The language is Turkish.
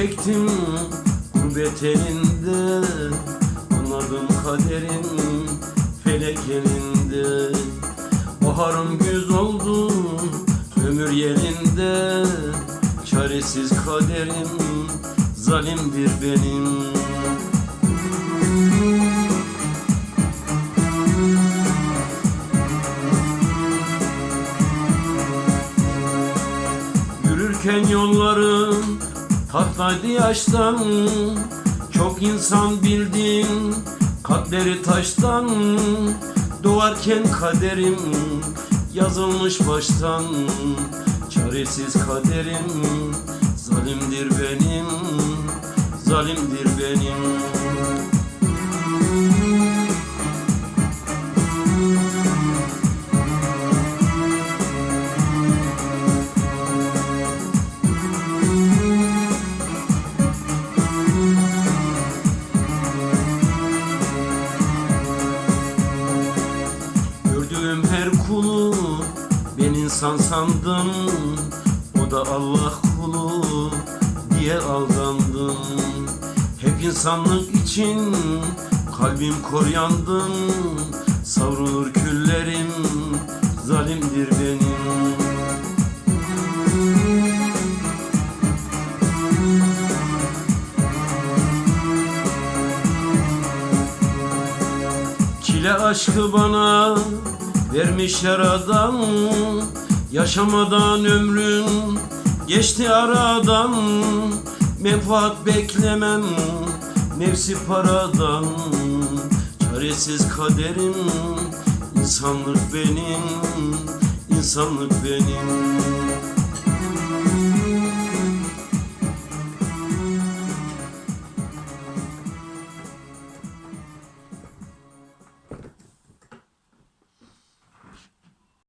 çektim gurbet elinde Anladım kaderim felek elinde Baharım güz oldu ömür yerinde. Çaresiz kaderim zalimdir benim. Yürürken yollarım tahtaydı yaştan Çok insan bildim. Kalpleri taştan Doğarken kaderim. Yazılmış baştan Çaresiz kaderim. Zalimdir benim Zalimdir benim Gördüğüm her kulu ben insan sandım. O da Allah kulu diye aldandım. Hep insanlık için kalbim koryandım Savrulur Çile aşkı bana vermiş yaradan. Yaşamadan ömrüm geçti aradan. Menfaat beklemem nefsi paradan. Çaresiz kaderim insanlık benim insanlık benim